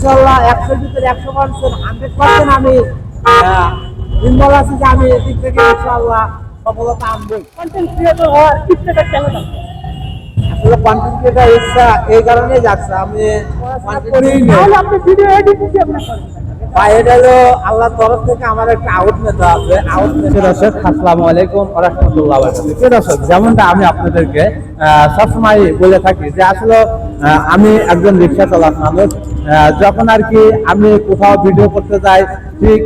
ইনশাল্লাহ একশোর ভিতরে একশো পার্সেন্ট হান্ড্রেড পার্সেন্ট আমি নির্মল আছি যে আমি এদিক থেকে ইনশাল্লাহ সফলতা আনব কন্টেন্ট ক্রিয়েটর হওয়ার ইচ্ছেটা কেমন আসলে কন্টেন্ট ক্রিয়েটার ইচ্ছা এই কারণেই যাচ্ছে আমি আপনি ভিডিও এডিট কেমন করেন? বা এটা হলো আল্লাহর তরফ থেকে আমার একটা আউটলেট আছে আউটলেট দর্শক আসসালামু আলাইকুম রহমতুল্লাহ দর্শক যেমনটা আমি আপনাদেরকে আহ, সবসময় বলে থাকি যে আসলে আমি একজন রিক্সা চালাক মানুষ যখন আর কি আমি কোথাও ভিডিও করতে যাই, ঠিক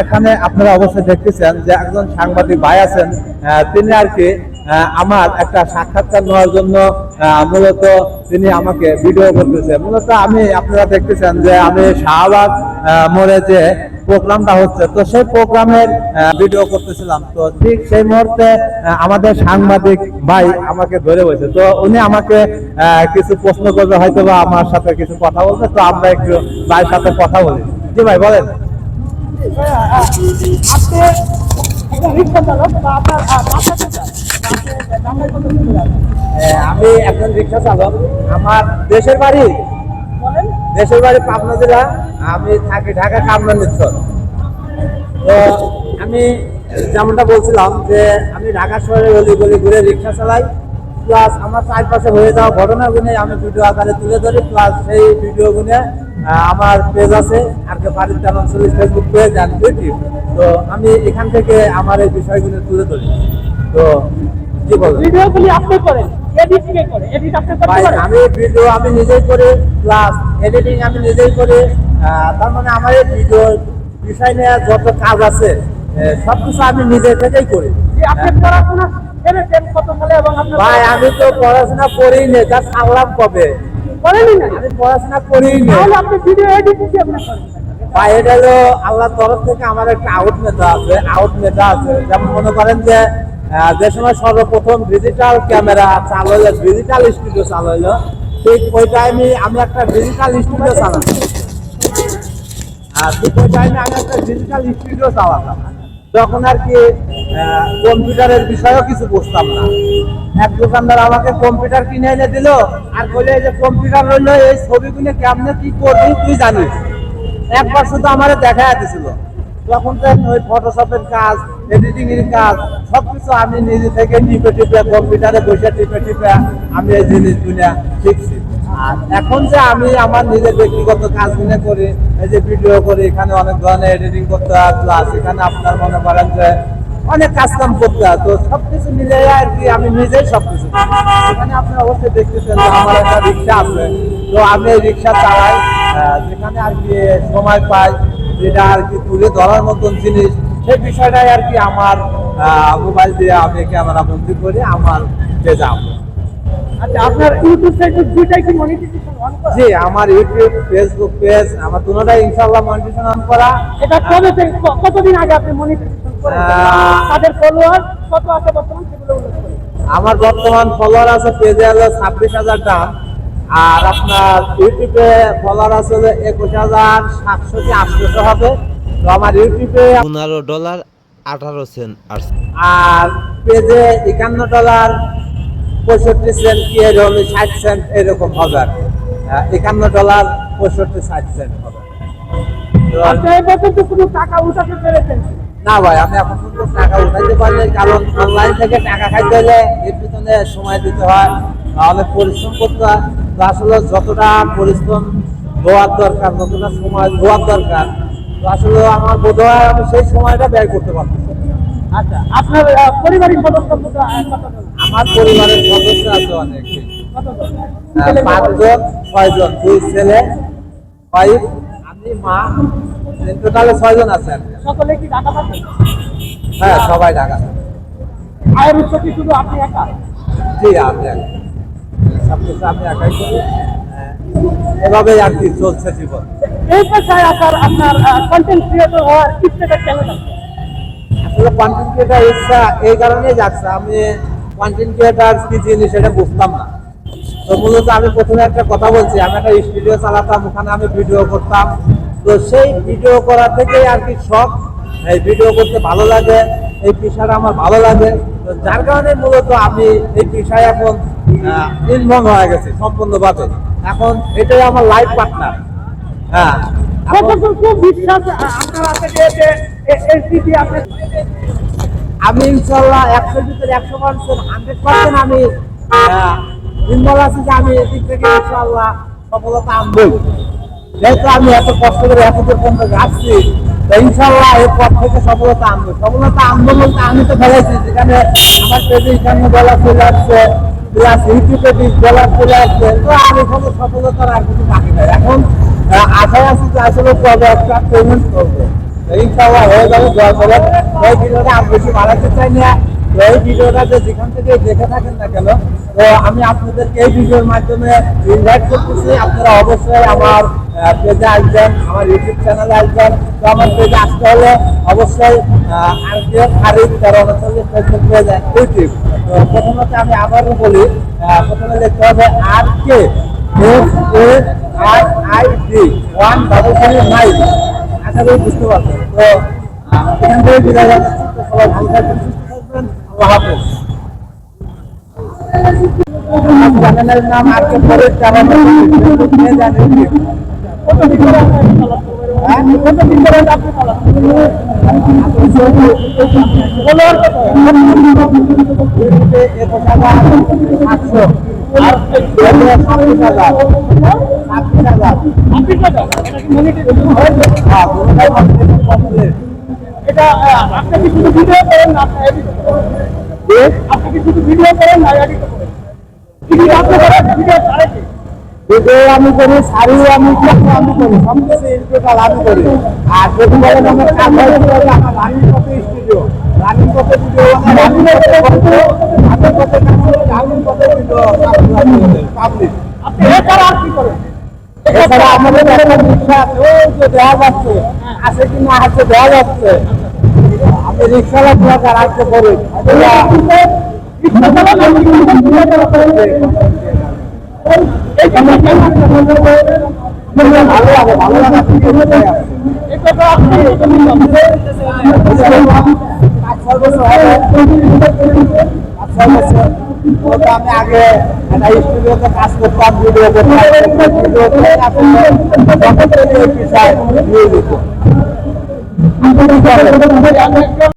এখানে আপনারা অবশ্যই দেখতেছেন যে একজন সাংবাদিক ভাই আছেন তিনি আর কি আমার একটা সাক্ষাৎকার নেওয়ার জন্য মূলত তিনি আমাকে ভিডিও করতেছে। মূলত আমি আপনারা দেখতেছেন যে আমি শাহবাগ মোড়ে যে প্রোগ্রামটা হচ্ছে, তো সেই প্রোগ্রামের ভিডিও করতেছিলাম। তো ঠিক সেই মুহূর্তে আমাদের সাংবাদিক ভাই আমাকে ধরে বসে তো উনি আমাকে কিছু প্রশ্ন করবে হয়তো বা আমার সাথে কিছু কথা বলবে, তো আমরা একটু ভাইয়ের সাথে কথা বলি। জি ভাই, বলেন। আপনি আমি একজন রিক্সা চালক আমার দেশের বাড়ি দেশের বাড়ি পাবনা জেলা। আমি থাকি ঢাকা কামনা নিচ্ছর তো আমি যেমনটা বলছিলাম যে আমি ঢাকা শহরে গলি গলি ঘুরে রিক্সা চালাই প্লাস আমার চারপাশে হয়ে যাওয়া ঘটনাগুলো আমি ভিডিও আকারে তুলে ধরি প্লাস সেই ভিডিওগুলো আমার পেজ আছে, আর কে বাড়ির জানান চল্লিশ ফেসবুক পেজ ইউটিউব তো আমি এখান থেকে আমার এই বিষয়গুলো তুলে ধরি। তো কি বলব আপনি করেন এডিট কে করে এডিট আপনি করতে ভাই পারেন। আমি ভিডিও আমি নিজেই করি প্লাস এডিটিং আমি নিজেই করি তার মানে আমার এই ভিডিও বিষয় নিয়ে যত কাজ আছে সব কিছু আমি নিজে থেকেই করি। আপনি পড়াশোনা ছেড়েছেন কত সালে এবং ভাই আমি তো পড়াশোনা করি নি তা ছাড়লাম কবে? করেনই না। আমি পড়াশোনা করি নি। তাহলে আপনি ভিডিও এডিট কেমন করেন। ভাই এটা হলো আল্লাহর তরফ থেকে আমার একটা আউটলেট আছে আউটলেট আছে। যেমন মনে করেন যে যে সময় সর্বপ্রথম ডিজিটাল ক্যামেরা চালু হলো ডিজিটাল স্টুডিও চালু হলো, ঠিক ওই টাইমে আমি একটা ডিজিটাল স্টুডিও চালাতাম। আর ঠিক ওই টাইমে আমি একটা ডিজিটাল স্টুডিও চালাতাম। তখন আর কি কম্পিউটারের বিষয়েও কিছু বুঝতাম না। এক দোকানদার আমাকে কম্পিউটার কিনে এনে দিল, আর বলে যে, কম্পিউটার হইল এই ছবিগুলো কেমনে কি করবি তুই জানিস? একবার শুধু আমার দেখা দিছিল। তখন তো ওই ফটোশপের কাজ এডিটিং এর কাজ, সবকিছু আমি নিজে থেকে টিপে টিপে কম্পিউটারে বসে টিপে টিপে আমি এই জিনিসগুলো শিখছি আর এখন যে আমি আমার নিজের ব্যক্তিগত কাজ কাজগুলো করি, এই যে ভিডিও করি, এখানে অনেক ধরনের এডিটিং করতে হয় এখানে আপনার মনে করেন যে অনেক কাজ কাম করতে হয়, তো সবকিছু মিলে আর কি আমি নিজেই সবকিছু। এখানে আপনি অবশ্যই দেখতেছেন আমার একটা রিক্সা আছে, তো আমি এই রিক্সা চালাই যেখানে আর কি সময় পাই, যেটা আর কি তুলে ধরার মতন জিনিস সেই বিষয়টাই আর কি আমার মোবাইল দিয়ে আমি ক্যামেরা বন্দি করে আমার পেজ আপলোড আচ্ছা আপনার ইউটিউব ফেসবুক দুইটাই কি মনিটাইজেশন অন করা? জি আমার ইউটিউব ফেসবুক পেজ আমার দুটোটাই ইনশাল্লাহ মনিটেশন অন করা। এটা কবে থেকে কতদিন আগে আপনি মনিটাইজেশন আহ, তাদের ফলোয়ার কত আছে বর্তমান সেগুলো আমার বর্তমান ফলোয়ার আছে পেজে হলো ছাব্বিশ হাজার টান আর আপনার ইউটিউবে ফলোয়ার আছে একুশ হাজার সাতশো কি আটশোশো হবে। তো আমার ইউটিউবে পনেরো ডলার আঠারো সেন্ট আর পেজে একান্ন ডলার পঁয়ষট্টি সেন্ট কি এরকম ষাট সেন্ট এরকম হবে আর একান্ন ডলার পঁয়ষট্টি ষাট সেন্ট হবে। পেরেছেন। না ভাই আমি এখন পর্যন্ত টাকা উঠাইতে পারিনি কারণ অনলাইন থেকে টাকা খাইতে হলে এর পিছনে সময় দিতে হয় অনেক পরিশ্রম করতে হয়। তো আসলে যতটা পরিশ্রম দেওয়ার দরকার যতটা সময় দেওয়ার দরকার। আসলে আমার বোধ হয় আমি সেই সময়টা ব্যয় করতে পারতেছি না। আচ্ছা আপনার আহ, পারিবারিক সদস্য? আমার পরিবারের সদস্য আছে অনেক? পাঁচজন ছয়জন। দুই ছেলে ওয়াইফ আমি মা। টোটালে ছয়জন আছে সকলে কি পাচ্ছেন হ্যাঁ সবাই ঢাকা আয়ের উৎস কি শুধু আপনি একা? জি আমি একাই। সব কিছু আমি একাই করি। হ্যাঁ, এভাবেই আর কি চলছে জীবন। এই পেশায় আসার আপনার কন্টেন্ট ক্রিয়েটর হওয়ার ইচ্ছেটা কেমন? আসলে কন্টেন্ট ক্রিয়েটার ইচ্ছা এই কারণেই যাচ্ছে, আমি কন্টেন্ট ক্রিয়েটার কি জিনিস এটা বুঝতাম না। তো মূলত আমি প্রথমে একটা কথা বলছি, আমি একটা স্টুডিও চালাতাম, ওখানে আমি ভিডিও করতাম। তো সেই ভিডিও করা থেকেই আর কি শখ, এই ভিডিও করতে ভালো লাগে, এই পেশাটা আমার ভালো লাগে। তো যার কারণে মূলত আমি এই পেশায় এখন ইনভলভ হয়ে গেছি, সম্পূর্ণভাবে। এখন এটাই আমার লাইফ পার্টনার হ্যাঁ। কতটুকু বিশ্বাস আপনার আছে যে যে এ- এই স্মৃতি আপনি আমি ইনশাল্লাহ একশোর ভিতরে একশো পার্সেন্ট হান্ড্রেড পার্সেন্ট আমি নির্মল আছি যে আমি এদিক থেকে ইনশাল্লাহ সফলতা আনবই যেহেতু আমি এত কষ্ট করে এত দূর পর্যন্ত যাচ্ছি তো ইনশাল্লাহ এরপর থেকে সফলতা আনব। সফলতা আনব বলতে আমি তো ফেলেছি যেখানে আমার পেজে ডলার চলে আসছে প্লাস ইউটিউবে বিশ ডলার চলে আসছে, তো আর এখানে সফলতার আর কিছু বাকি নাই। এখন আশা আছি যে আসলে কবে একটা পেমেন্ট করব ইনশাল্লাহ হয়ে যাবে, দোয়া করে ওই ভিডিওটা আমি বেশি বাড়াতে চাই না। এই ভিডিওটা যে যেখান থেকে দেখে থাকেন না কেন, তো আমি আপনাদেরকে এই ভিডিওর মাধ্যমে ইনভাইট করতেছি। আপনারা অবশ্যই আমার পেজে আসবেন, আমার ইউটিউব চ্যানেলে আসবেন। তো আমার পেজে আসতে হলে অবশ্যই আর কে খারিদ তেরো উনচল্লিশ ফেসবুক পেজ ইউটিউব তো প্রথমত আমি আবারও বলি প্রথমে লিখতে হবে R K S A R I D one double seven বুঝতে পারবেন তো এখান থেকে বিদায় সবাই ভালো থাকবেন সুস্থ থাকবেন আল্লাহ হাফেজ চ্যানেলের নাম আজকে পরে সাতশো আর ছাব্বিশ হাজার ছাব্বিশ হাজার আপনি কত? এটা কি monetization হয়েছে? হ্যাঁ দুটোটাই কমপ্লিট এটা আহ, আপনি কি শুধু ভিডিও করেন না আপনি edit করেন? আপনি কি শুধু ভিডিও করেন না edit করেন? ভিডিও আপনি করেন, ভিডিও ছাড়ে কি? ভিডিও আমি করি শাড়িও আমি করি আমি করি কিছু আমি করি আর যদি বলেন আমার কাজ হয় আমার running copy studio running copy video running copy আমি copy running copy video public আপনি এছাড়া আর কি করেন? এছাড়া আমাদের একটা রিক্সা আছে ওই যে দেওয়া যাচ্ছে আছে কি না আছে দেওয়া যাচ্ছে রিক্সাওয়ালা ব্লগার আজকে করি রিক্সা চালান আর কি করেন? ভিডিও চালান। এই কাজটা কেমন? ভালো লাগে ভালো লাগে এটা তো আপনি কত নিলাম? পাঁচ ছয় বছর হবে পাঁচ ছয় বছর ওটা আমি আগে একটা স্টুডিওতে কাজ করতাম ভিডিও করতাম ভিডিও করে আসলে যখন পেশায় নিয়ে যেত Mungkin bisa.